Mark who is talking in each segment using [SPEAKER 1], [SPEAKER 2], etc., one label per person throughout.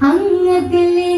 [SPEAKER 1] അങ്ങകലെ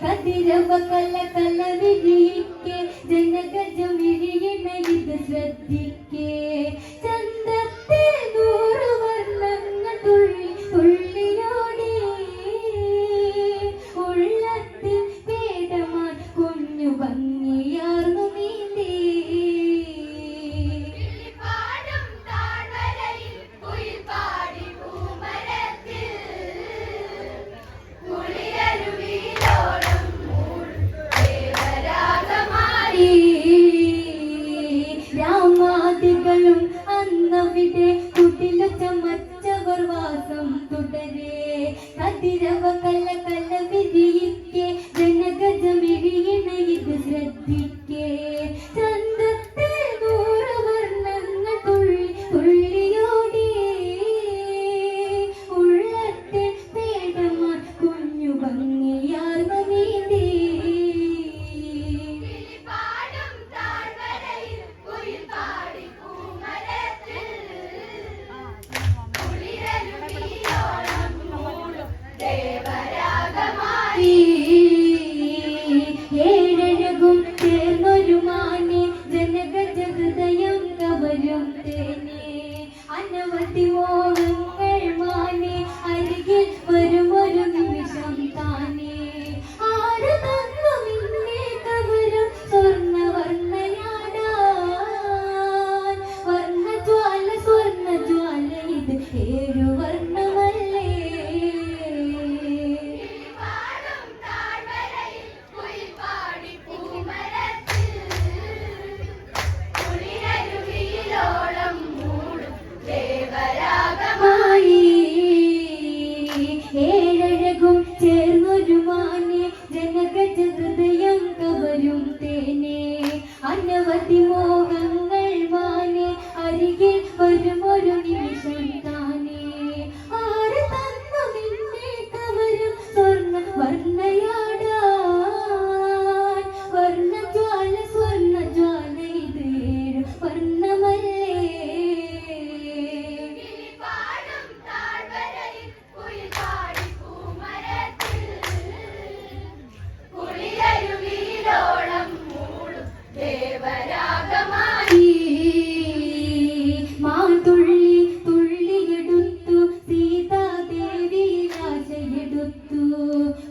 [SPEAKER 1] கதிரவ கல கல விழிக்கே ஜனகஜ மிழிய நயித ஸ்ரத்திக்கே சந்த ready.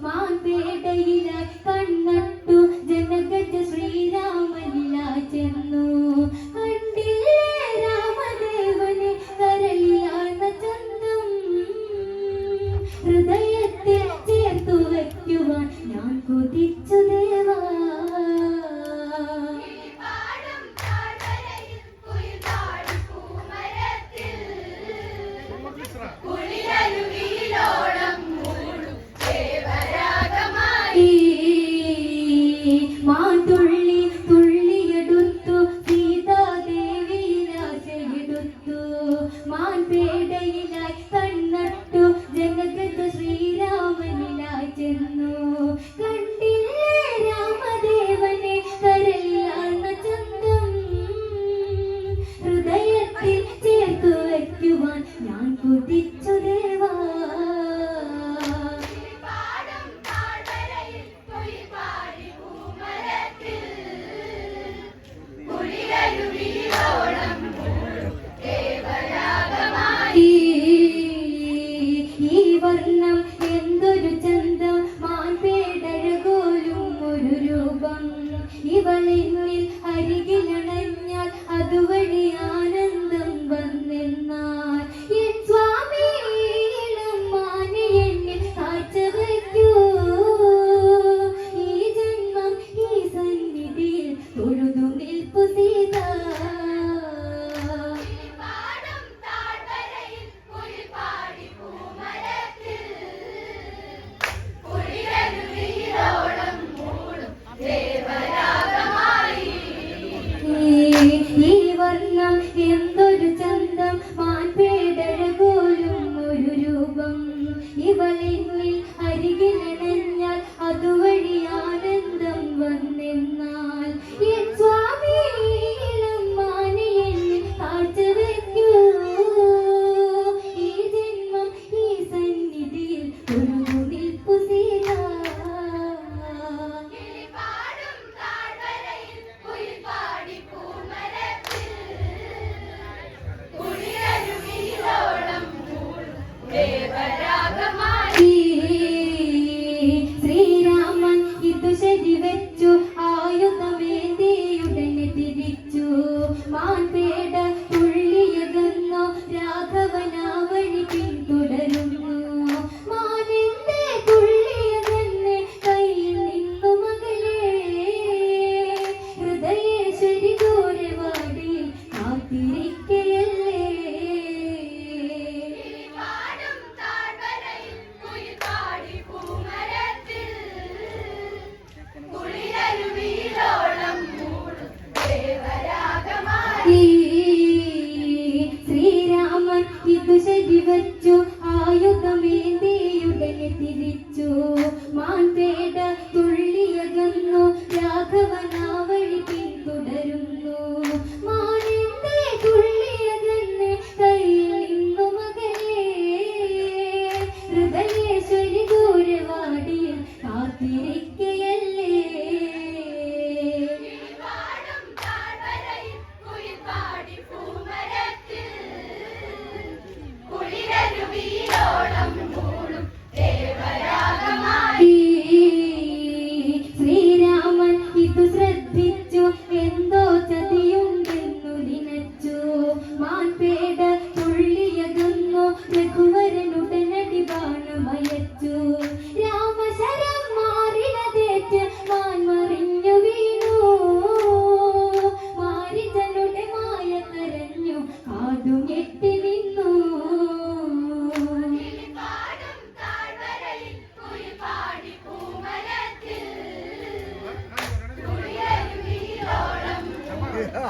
[SPEAKER 1] മാൻപേട്ടയിലെ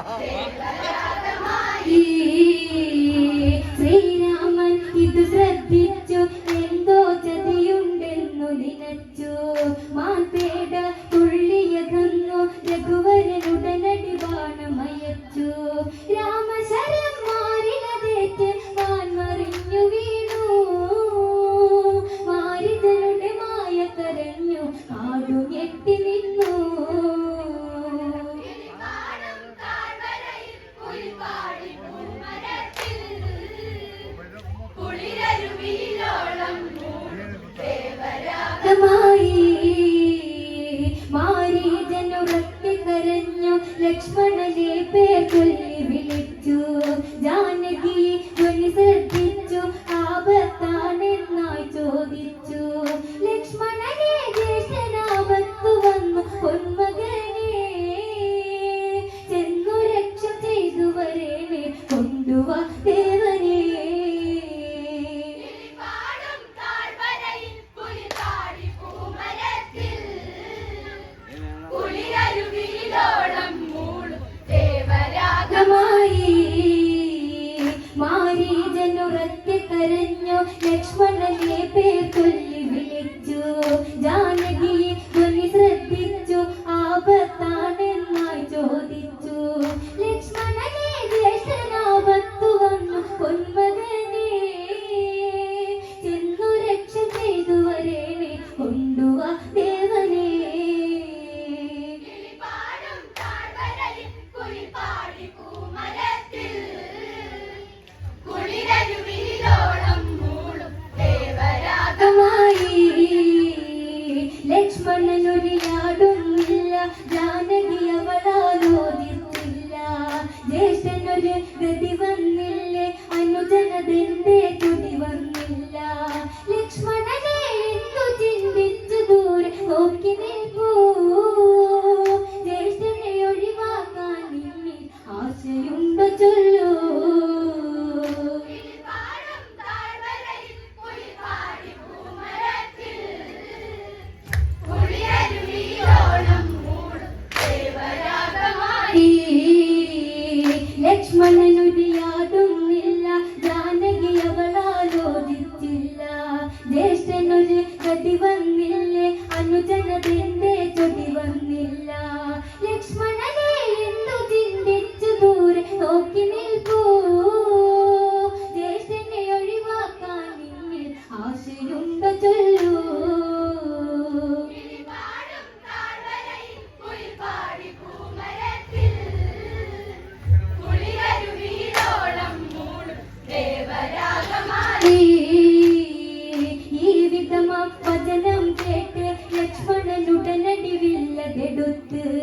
[SPEAKER 2] Huh?
[SPEAKER 1] വന്നില്ലേ? അനുജനതെന്തേ ചൊടി വന്നില്ല. ലക്ഷ്മണനെ get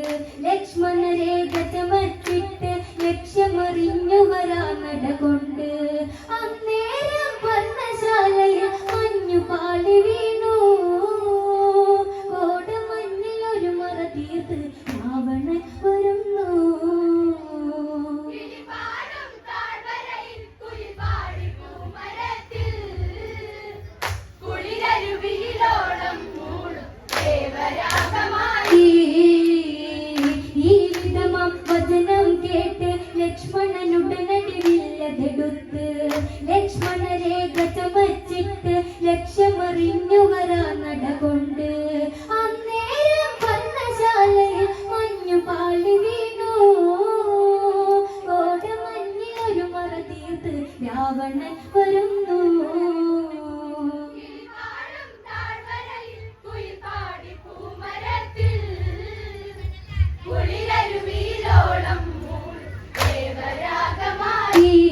[SPEAKER 1] Bye.